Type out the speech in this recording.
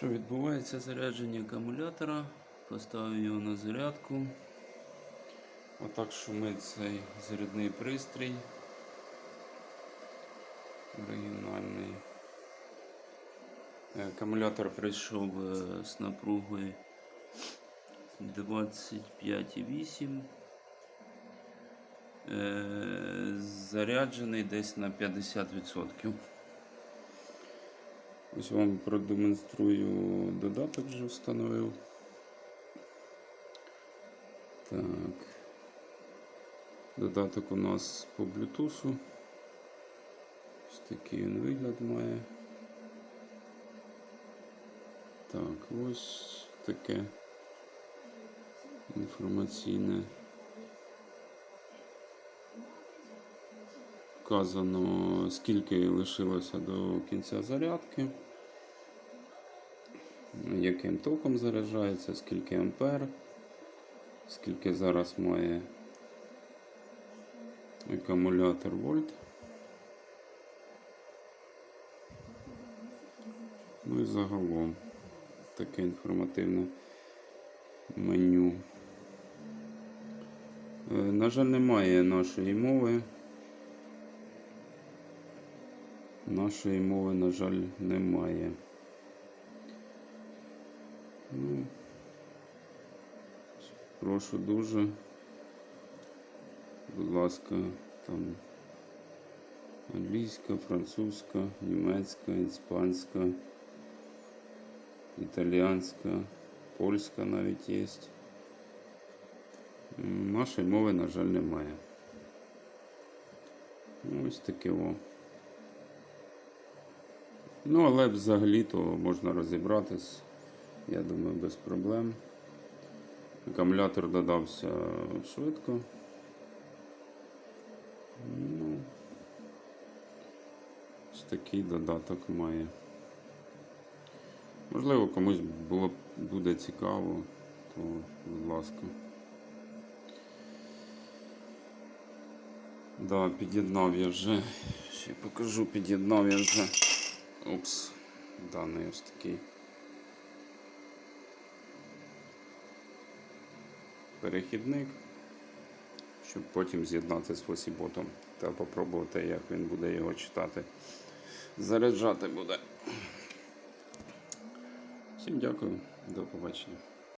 Що відбувається зарядження акумулятора? Поставив його на зарядку. Отак шумить цей зарядний пристрій. Оригінальний. Е, Акумулятор прийшов е, з напругою 25,8. Е, Заряджений десь на 50%. Ось вам продемонструю додаток вже встановив. Так. Додаток у нас по Bluetooth. Ось такий він вигляд має. Так, ось таке інформаційне. Вказано, скільки лишилося до кінця зарядки, яким током заряджається, скільки ампер, скільки зараз має акумулятор вольт. Ну і загалом таке інформативне меню. Е, На жаль, немає нашої мови. Нашої мови, на жаль, немає. Ну, прошу дуже. Будь ласка, там англійська, французька, німецька, іспанська, італіянська, польська навіть є. Нашої мови, на жаль, немає. Ну, Ось таке о. Ну, але взагалі-то можна розібратись, я думаю, без проблем. Акумулятор додався швидко. Ну, ось такий додаток має. Можливо, комусь було, буде цікаво, то будь ласка. Да, під'єднав я вже. Ще покажу, під'єднав я вже. Упс, даний ось такий. Перехідник, щоб потім з'єднати з фосіботом та попробувати, як він буде його читати. Заряджати буде. Всім дякую, до побачення.